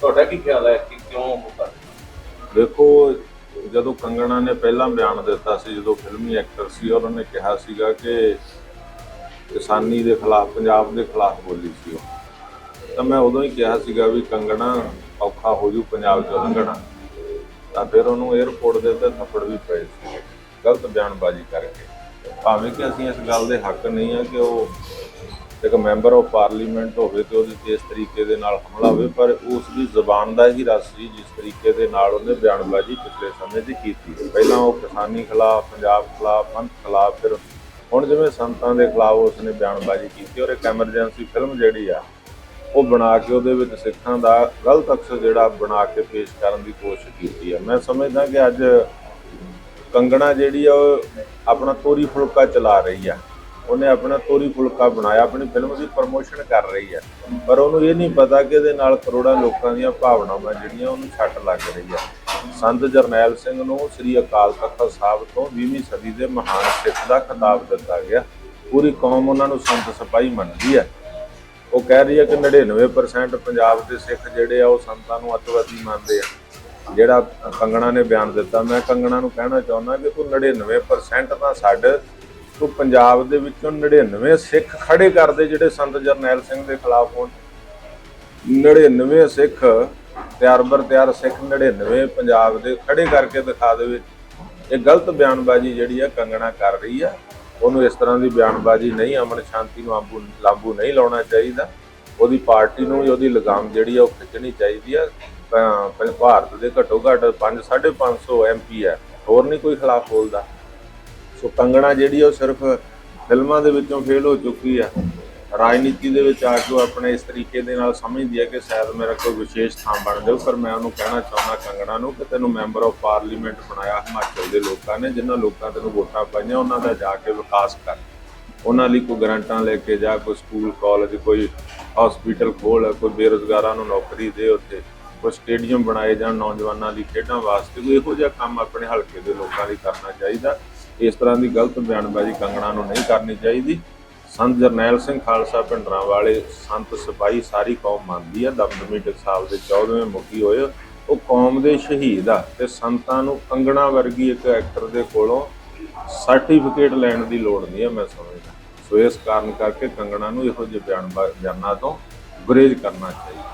ਤੁਹਾਡਾ ਕੀ ਖਿਆਲ ਹੈ ਕਿ ਕਿਉਂ ਉਹ ਕਰ ਦੇਖੋ, ਜਦੋਂ ਕੰਗਣਾ ਨੇ ਪਹਿਲਾਂ ਬਿਆਨ ਦਿੱਤਾ ਸੀ, ਜਦੋਂ ਫਿਲਮੀ ਐਕਟਰ ਸੀ ਉਹਨਾਂ ਨੇ ਕਿਹਾ ਸੀਗਾ ਕਿ ਕਿਸਾਨੀ ਦੇ ਖਿਲਾਫ, ਪੰਜਾਬ ਦੇ ਖਿਲਾਫ ਬੋਲੀ ਸੀ ਉਹ। ਤਾਂ ਮੈਂ ਉਦੋਂ ਹੀ ਕਿਹਾ ਸੀਗਾ ਵੀ ਕੰਗਣਾ ਔਖਾ ਹੋ ਜੂ ਪੰਜਾਬ ਚੋਂ ਲੰਘਣਾ। ਤਾਂ ਫਿਰ ਉਹਨੂੰ 에어ਪੋਰਟ ਦੇ ਉੱਤੇ ਥੱਪੜ ਵੀ ਪਏ ਸੀ। ਗਲਤ ਬਿਆਨਬਾਜ਼ੀ ਕਰਕੇ। ਭਾਵੇਂ ਕਿ ਅਸੀਂ ਇਸ ਗੱਲ ਦੇ ਹੱਕ ਨਹੀਂ ਆ ਕਿ ਉਹ ਇੱਕ ਮੈਂਬਰ ਆਫ ਪਾਰਲੀਮੈਂਟ ਹੋਵੇ ਤੇ ਉਹਦੇ ਤੇ ਇਸ ਤਰੀਕੇ ਦੇ ਨਾਲ ਹਮਲਾ ਹੋਵੇ, ਪਰ ਉਸ ਦੀ ਜ਼ੁਬਾਨ ਦਾ ਹੀ ਰਸ ਸੀ ਜਿਸ ਤਰੀਕੇ ਦੇ ਨਾਲ ਉਹਨੇ ਬਿਆਨਬਾਜ਼ੀ ਪਿਛਲੇ ਸਮੇਂ 'ਚ ਕੀਤੀ ਪਹਿਲਾਂ ਉਹ ਕਿਸਾਨੀ ਖਿਲਾਫ, ਪੰਜਾਬ ਖਿਲਾਫ, ਪੰਥ ਖਿਲਾਫ, ਫਿਰ ਹੁਣ ਜਿਵੇਂ ਸੰਤਾਂ ਦੇ ਖਿਲਾਫ ਉਸਨੇ ਬਿਆਨਬਾਜ਼ੀ ਕੀਤੀ ਔਰ ਇੱਕ ਐਮਰਜੈਂਸੀ ਫਿਲਮ ਜਿਹੜੀ ਆ, ਉਹ ਬਣਾ ਕੇ ਉਹਦੇ ਵਿੱਚ ਸਿੱਖਾਂ ਦਾ ਗਲਤ ਅਕਸਰ ਜਿਹੜਾ ਬਣਾ ਕੇ ਪੇਸ਼ ਕਰਨ ਦੀ ਕੋਸ਼ਿਸ਼ ਕੀਤੀ ਹੈ ਮੈਂ ਸਮਝਦਾ ਕਿ ਅੱਜ ਕੰਗਣਾ ਜਿਹੜੀ ਆ, ਉਹ ਆਪਣਾ ਤੋਰੀ ਫੁਲਕਾ ਚਲਾ ਰਹੀ ਆ। ਉਹਨੇ ਆਪਣਾ ਤੋਰੀ ਫੁਲਕਾ ਬਣਾਇਆ, ਆਪਣੀ ਫਿਲਮ ਦੀ ਪ੍ਰਮੋਸ਼ਨ ਕਰ ਰਹੀ ਹੈ। ਪਰ ਉਹਨੂੰ ਇਹ ਨਹੀਂ ਪਤਾ ਕਿ ਇਹਦੇ ਨਾਲ ਕਰੋੜਾਂ ਲੋਕਾਂ ਦੀਆਂ ਭਾਵਨਾਵਾਂ ਜਿਹੜੀਆਂ ਉਹਨੂੰ ਛੱਟ ਲੱਗ ਰਹੀ ਆ ਸੰਤ ਜਰਨੈਲ ਸਿੰਘ ਨੂੰ ਸ੍ਰੀ ਅਕਾਲ ਤਖਤ ਸਾਹਿਬ ਤੋਂ 20ਵੀਂ ਸਦੀ ਦੇ ਮਹਾਨ ਸਿੱਖ ਦਾ ਖਿਤਾਬ ਦਿੱਤਾ ਗਿਆ। ਪੂਰੀ ਕੌਮ ਉਹਨਾਂ ਨੂੰ ਸੰਤ ਸਿਪਾਹੀ ਮੰਨਦੀ ਹੈ। ਉਹ ਕਹਿ ਰਹੀ ਹੈ ਕਿ 99% ਪੰਜਾਬ ਦੇ ਸਿੱਖ ਜਿਹੜੇ ਆ, ਉਹ ਸੰਤਾਂ ਨੂੰ ਅੱਤਵਾਦੀ ਮੰਨਦੇ ਆ। ਜਿਹੜਾ ਕੰਗਣਾ ਨੇ ਬਿਆਨ ਦਿੱਤਾ, ਮੈਂ ਕੰਗਣਾ ਨੂੰ ਕਹਿਣਾ ਚਾਹੁੰਦਾ ਕਿ ਤੂੰ 99% ਤਾਂ ਸਾਡੇ ਤੂੰ ਪੰਜਾਬ ਦੇ ਵਿੱਚੋਂ 99 ਸਿੱਖ ਖੜੇ ਕਰਦੇ ਜਿਹੜੇ ਸੰਤ ਜਰਨੈਲ ਸਿੰਘ ਦੇ ਖਿਲਾਫ ਹੋਣ। 99 ਸਿੱਖ ਤਿਆਰ ਬਰ ਤਿਆਰ ਸਿੱਖ 99 ਪੰਜਾਬ ਦੇ ਖੜੇ ਕਰਕੇ ਦਿਖਾ ਦੇਵੇ। ਇਹ ਗਲਤ ਬਿਆਨਬਾਜ਼ੀ ਜਿਹੜੀ ਆ ਕੰਗਣਾ ਕਰ ਰਹੀ ਆ। ਉਹਨੂੰ ਇਸ ਤਰ੍ਹਾਂ ਦੀ ਬਿਆਨਬਾਜ਼ੀ ਨਹੀਂ, ਅਮਨ ਸ਼ਾਂਤੀ ਨੂੰ ਆਂਬੂ ਲਾਂਬੂ ਨਹੀਂ ਲਾਉਣਾ ਚਾਹੀਦਾ। ਉਹਦੀ ਪਾਰਟੀ ਨੂੰ ਵੀ ਉਹਦੀ ਲਗਾਮ ਜਿਹੜੀ ਆ ਉਹ ਖਿੱਚਣੀ ਚਾਹੀਦੀ ਆ। ਭਾਰਤ ਦੇ ਘੱਟੋ ਘੱਟ 5 550 ਐਮਪੀ ਹੈ ਹੋਰ ਨਹੀਂ ਕੋਈ ਖਿਲਾਫ ਬੋਲਦਾ। ਸੋ ਕੰਗਣਾ ਜਿਹੜੀ ਉਹ ਸਿਰਫ ਫਿਲਮਾਂ ਦੇ ਵਿੱਚੋਂ ਫੇਲ ਹੋ ਚੁੱਕੀ ਆ। ਰਾਜਨੀਤੀ ਦੇ ਵਿੱਚ ਆ ਕੇ ਉਹ ਆਪਣੇ ਇਸ ਤਰੀਕੇ ਦੇ ਨਾਲ ਸਮਝਦੀ ਹੈ ਕਿ ਸ਼ਾਇਦ ਮੇਰਾ ਕੋਈ ਵਿਸ਼ੇਸ਼ ਥਾਂ ਬਣ ਜਾਊ, ਪਰ ਮੈਂ ਉਹਨੂੰ ਕਹਿਣਾ ਚਾਹੁੰਦਾ ਕੰਗਣਾ ਨੂੰ ਕਿ ਤੈਨੂੰ ਮੈਂਬਰ ਆਫ ਪਾਰਲੀਮੈਂਟ ਬਣਾਇਆ ਹਿਮਾਚਲ ਦੇ ਲੋਕਾਂ ਨੇ, ਜਿਨ੍ਹਾਂ ਲੋਕਾਂ ਤੈਨੂੰ ਵੋਟਾਂ ਪਾਈਆਂ, ਉਹਨਾਂ ਦਾ ਜਾ ਕੇ ਵਿਕਾਸ ਕਰ। ਉਹਨਾਂ ਲਈ ਕੋਈ ਗਰੰਟਾਂ ਲੈ ਕੇ ਜਾ, ਕੋਈ ਸਕੂਲ ਕਾਲਜ ਕੋਈ ਹਸਪੀਟਲ ਖੋਲ, ਕੋਈ ਬੇਰੁਜ਼ਗਾਰਾਂ ਨੂੰ ਨੌਕਰੀ ਦੇ ਉੱਥੇ ਕੋਈ ਸਟੇਡੀਅਮ ਬਣਾਏ ਜਾਣ ਨੌਜਵਾਨਾਂ ਲਈ ਖੇਡਾਂ ਵਾਸਤੇ, ਕੋਈ ਇਹੋ ਜਿਹਾ ਕੰਮ ਆਪਣੇ ਹਲਕੇ ਦੇ ਲੋਕਾਂ ਲਈ ਕਰਨਾ ਚਾਹੀਦਾ। ਇਸ ਤਰ੍ਹਾਂ ਦੀ ਗਲਤ ਬਿਆਨਬਾਜ਼ੀ ਕੰਗਣਾ ਨੂੰ ਨਹੀਂ ਕਰਨੀ ਚਾਹੀਦੀ। ਸੰਤ ਜਰਨੈਲ ਸਿੰਘ ਖਾਲਸਾ ਪਿੰਡਰਾਂ ਵਾਲੇ ਸੰਤ ਸਿਪਾਹੀ ਸਾਰੀ ਕੌਮ ਮੰਨਦੀ ਆ। ਦਮਦਮੀ ਟਕਸਾਲ ਦੇ 14ਵੇਂ ਮੁਖੀ ਹੋਏ। ਉਹ ਕੌਮ ਦੇ ਸ਼ਹੀਦ ਆ ਤੇ ਸੰਤਾਂ ਨੂੰ ਕੰਗਣਾ ਵਰਗੀ ਇੱਕ ਐਕਟਰ ਦੇ ਕੋਲੋਂ ਸਰਟੀਫਿਕੇਟ ਲੈਣ ਦੀ ਲੋੜ ਨਹੀਂ ਹੈ ਮੈਂ ਸਮਝਦਾ। ਸੋ ਇਸ ਕਾਰਨ ਕਰਕੇ ਕੰਗਣਾ ਨੂੰ ਇਹੋ ਜਿਹੇ ਬਿਆਨ ਬਿਆਨਾਂ ਤੋਂ ਗੁਰੇਜ਼ ਕਰਨਾ ਚਾਹੀਦਾ।